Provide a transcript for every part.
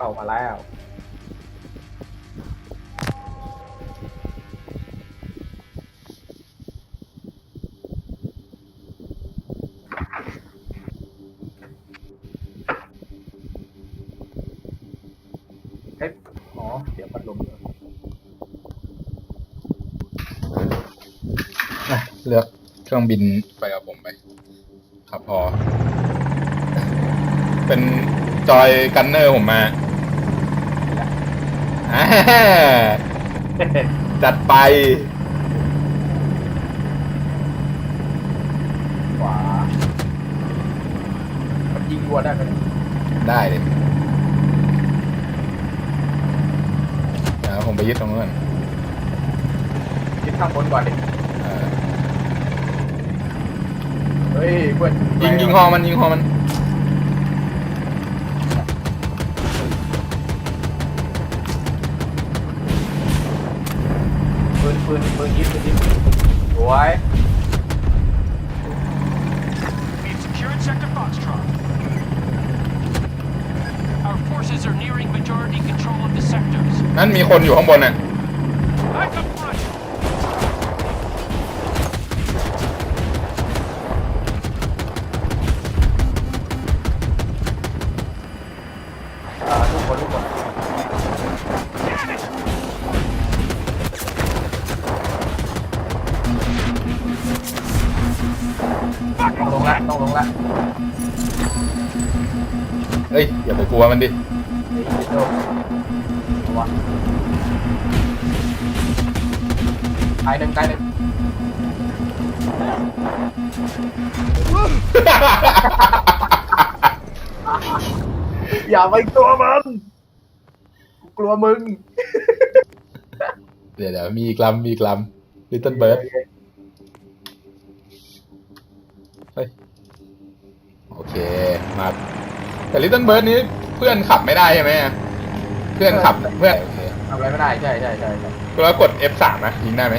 เข้ามาแล้วเอ๊ะอ๋อ เดี๋ยวพัดลมเหรออะเลือกเครื่องบินไปกับผมไป ครับพอ เป็นจอยกันเนอร์ผมมา อ่าจัดไป ขวามันยิงรัวได้ไหมได้เลยเดี๋ยวผมไปยึดตรงนู้นยึดข้างบนก่อนดิเออเฮ้ยเพื่อนยิงยิงฮอมันยิงฮอมัน ปืนปืนปืนยิงปืนยิงสวย We've secured Sector Foxtrot. Our forces are nearing majority control of the sectors. นั่นมีคนอยู่ข้างบนน่ะ Back up ลัวมันดิเฮ้ยโดนระวังตายหนึ่งตายหนึ่งอย่าไปกลัวมันกูกลัวมึงเดี๋ยวเดี๋ยวมีอีกลำมีอีกลำลิตเติ้ลเบิร์ดเฮ้ยโอเค มา แต่ลิตเติ้ลเบิร์ดนี้เพื่อนขับไม่ได้ใช่ไหมเพื่อนขับเพื่อนโอเคทำอะไรไม่ได้ใช่ใช่ใช่ใช่ แล้วกด F3 นะยิงได้ไหม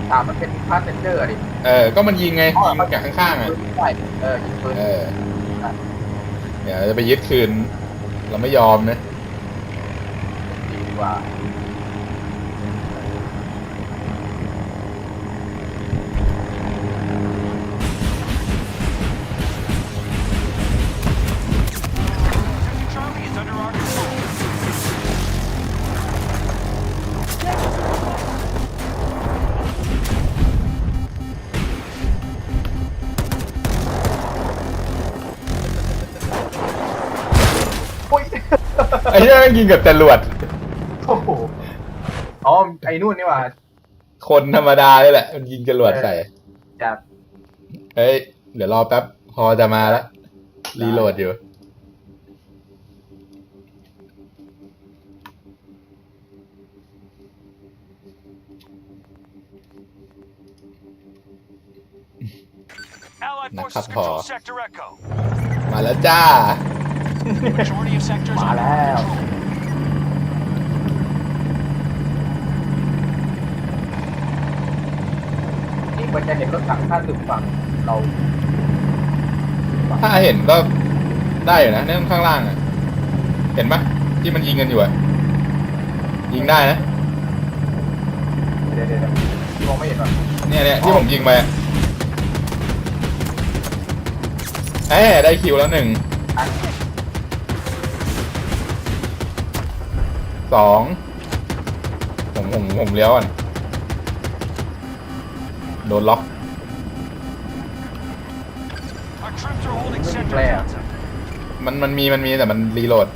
F3 มันเป็นพาสเซนเจอร์ดิเออ ก็มันยิงไงยิงจากข้างๆอะใช่เออยิงปืนเออเดี๋ยวจะไปยึดคืน เราไม่ยอมนะดีกว่า อ้เนี่ยแม่งยิงกับจรวดโอ้โหอ๋อไอ้นู่นนี่หว่าคนธรรมดาเลยแหละ มันยิงจรวดใส่จากเฮ้ย เดี๋ยวรอแป๊บพอจะมาแล้วรีโหลดอยู่ Allied Nè, forces khắp control hò. Sector Echo. มาแล้วจ้า Majority of sectors มา under แล้ว our control. นี่มันจะเห็นรถถังท่าตึกฝั่งเราถ้าเห็นก็ได้อยู่นะเนี่ยข้างล่างอะ เห็นปะที่มันยิงกันอยู่อะ ยิงได้นะ เดี๋ยวเดี๋ยวเดี๋ยวมองไม่เห็นว่ะเนี่ยเนี่ยที่ผมยิงไปอะเอ้ยได้คิวแล้วหนึ่ง สองผมผมผมเลี้ยวก่อนโดนล็อก Our troops are holding Sector Player. Delta. มันมันมีมันมีแต่มันรีโหลด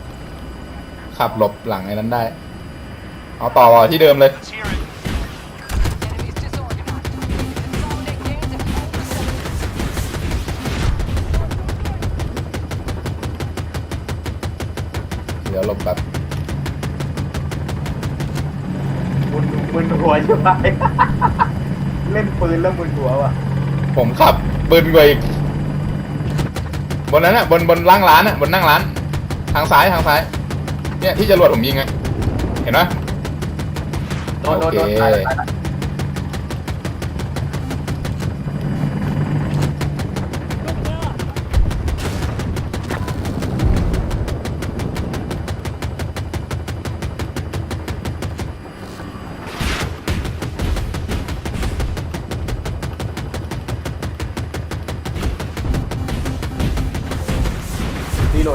ขับหลบหลังไอ้นั้นได้ เอาต่อต่อที่เดิมเลย Let's hear it. มึนมึนหัวใช่ไหมเล่นปืนแล้วมึนหัวว่ะผมขับปืนกว่าอีก บนนั้นอะ บนบนล่างร้านอะ บนนั่งร้าน ทางซ้ายทางซ้าย เนี่ยที่จรวดผมยิงไง เห็นไหมโดนโดนโดนโอเคตายแล้วตายแล้ว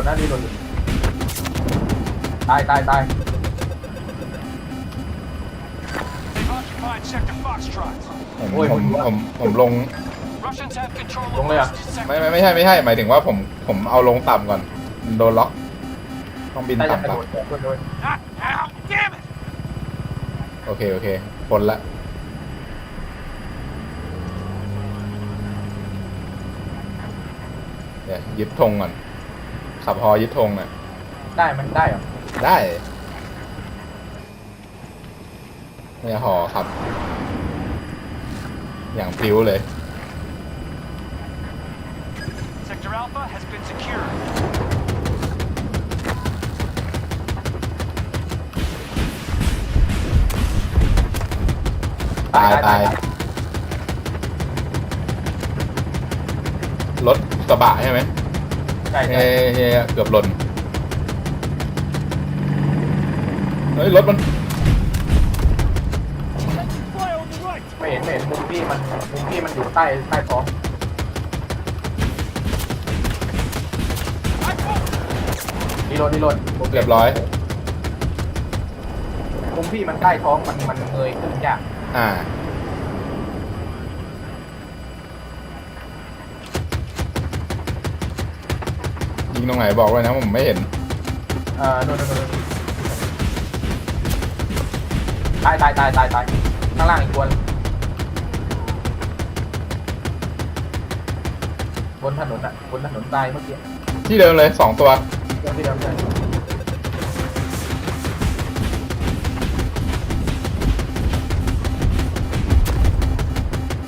นะรีโหลดอยู่ตายตายตาย They've occupied Sector Foxtrot. ผมโอ้ยผมผมว่าผมผมลง Russians have control Đúng of rồi à? most sectors. ไม่ไม่ไม่ใช่ไม่ใช่หมายถึงว่าผมผมเอาลงต่ำก่อนโดนล็อกต้องบินน่าจะกระต่ำโดก่อดนโดนโดน Ah, ow, damn it! โอเคโอเคพ้นละเดี๋ยวยึดธงก่อน ขับฮอยึดธงอะ ได้มันได้เหรอได้เนี่ยหอครับ อย่างพริ้วเลย Sector Alpha has been secured. ตายตายรถกระบะใช่ไหม ใช่เฮ้ใช่ยเฮ้ยเกือบหล่น เฮ้ยรถมัน ไม่เห็นไม่เห็นมุมพี่มันมุมพี่มันอยู่ใต้ใต้ท้องรีโหลดรีโหลดเรียบร้อย มุมพี่มันใต้ท้องมันมันเงยขึ้นยากอ่า ยิงตรงไหนบอกไว้นะผมไม่เห็นเอ่อโดนโดนโดนตายตายตายตายตายข้างล่างอีกตัวหนึ่งบนถนนอะบนถนนตายเมื่อกี้ที่เดิมเลยสองตัว เรื่องที่เดิมเลย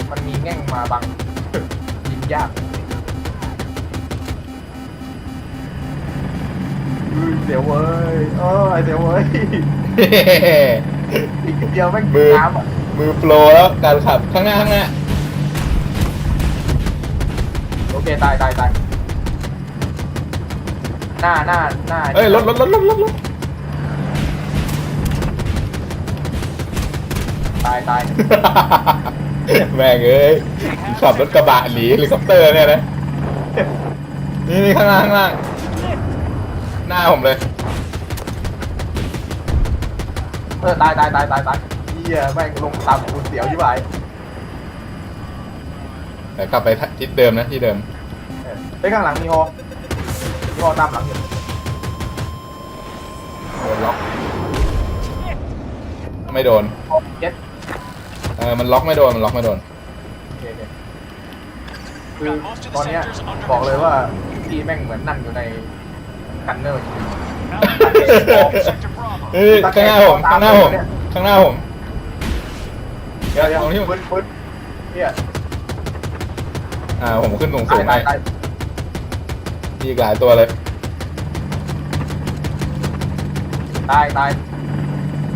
มันมีแง่งมาบังยิงยาก เสียวเว้ยเออเสียวเว้ยอีกนิดเดียวแม่งมือน้ำอะมือโปรแล้วการขับข้างหน้าข้างหน้าโอเคตายตายตายหน้าหน้าหน้าเอ้ยรถรถรถรถรถรถตายตายแม่งเอ้ยขับรถกระบะหนีเฮลิคอปเตอร์เนี่ยนะนี่นี่ข้างล่างข้างล่าง หน้าผมเลยเออตายตายตายตายตายเฮียแม่งลงตามกูเสียวที่ไหนเดี๋ยวกลับไปทิศเดิมนะที่เดิมไปข้างหลังมีฮอมีฮอตามหลังอยู่โดนล็อกไม่โดนฮอเจ็ดเออมันล็อกไม่โดนมันล็อกไม่โดนโอเคโอเคคือตอนเนี้ยบอกเลยว่าพี่แม่งเหมือนนั่งอยู่ใน กันเนอร์จริง Sector Bravo. เฮ้ยข้างหน้าผมข้างหน้าผมข้างหน้าผมๆเดี๋ยวเดี๋ยวตรงที่ผมปึ๊ดปึ๊ดเนี่ยอ่าผมขึ้นสูงตาสูยงตาให้ยตายมีอีกหลายตัวเลย ตายตาย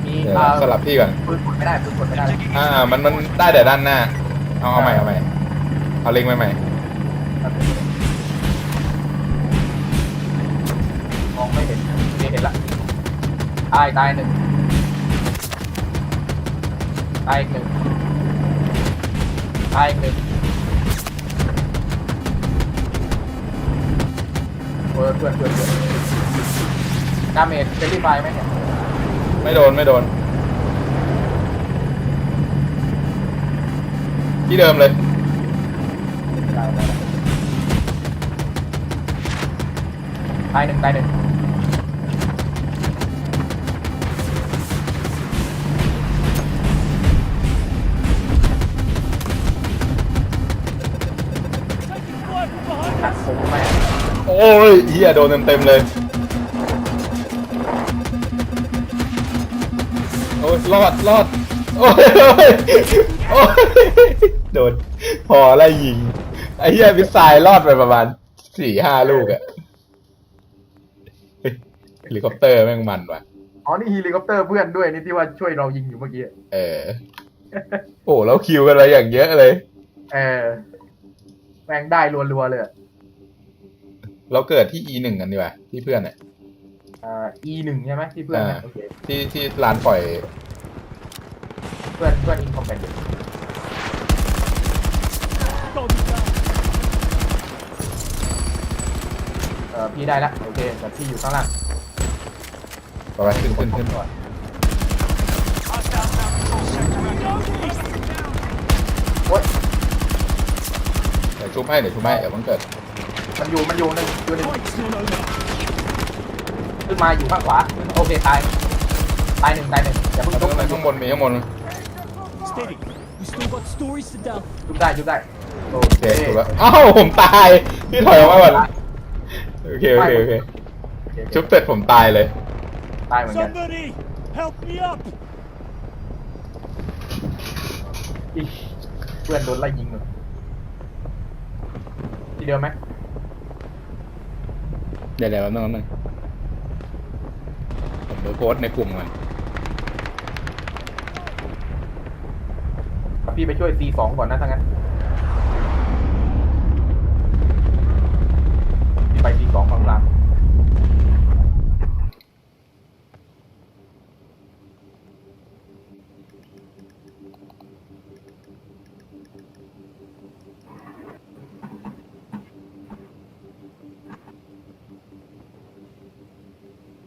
มีเดี๋ยวอ่าสลับที่ก่อน ปืนกดไม่ได้ปืนกดไม่ได้ Taking อ่า east. มันมันได้แต่ด้านหน้า เอาเอาใหม่เอาใหม่เอาเล็งใหม่ใหม่ม ตายตายหนึ่งตายอีกหนึ่งตายอีกหนึ่งเพื่อนเพื่อนเพื่อนเพื่อนดาเมจเฟรลี่ไฟไหมเนี่ยไม่โดนไม่โดน ที่เดิมเลยได้ได้ได้ตายหนึ่งตายหนึ่ง โอ้ยเฮียโดนเต็มเต็มๆเลย โอ้ยรอดรอดโอ้ยโอ้ยโอ้ยโดนพอไล่ยิง ไอ้เหี้ยมิสไซล์รอดไปประมาณสี่ห้าลูกอะเฮ้ยเฮลิคอปเตอร์แม่งมันว่ะ อ๋อ นี่เฮลิคอปเตอร์เพื่อนด้วยนี่ที่ว่าช่วยเรายิงอยู่เมื่อกี้ เออ โอ้แล้วคิวกันอะไรอย่างเยอะเลย เออ แม่งได้รัวๆเลยอะ เราเกิดที่ E หนึ่งกันดีกว่าที่เพื่อนอะอ่า E หนึ่งใช่ไหมที่เพื่อนเนี่ยอ่า โอเคที่ที่ลานปล่อย เพื่อนเพื่อนอินคอมเมนต์เอ่อกับพี่ได้ละโอเคแต่พี่อยู่ข้างล่างไปไปขึ้นขึ้นขึ้นก่อน Hostile ground control sector active. โอ๊ยเดี๋ยวชุบให้เดี๋ยวชุบให้เดี๋ยวมันเกิด มันอยู่มันอยู่หนึ่งอยู่หนึ่งขึ้นมาอยู่ข้างขวาโอเคตายตายหนึ่งตายหนึ่งอย่าเพิ่งข้างทุบบนข้างบนมีข้างบน Steady. We still got stories to tell. ทุบได้ทุบได้โอโอเคเคถูกแล้วอ้าวผมตายพี่ถอยออกมาก่อนโอเคโอเคโอเคโอเคชุบเสร็จผมตายเลยตายเหมือนกัน Somebody, help me up. อีเพื่อนโดนไล่ยิงเลยทีเดียวไหม เดี๋ยวเดี๋ยวแป๊บนึงแป๊บนึงผมดูโพสต์ในกลุ่มก่อนพี่ไปช่วย C2 ก่อนนะทั้งนั้นพี่ไป C2 ฝั่งหลัง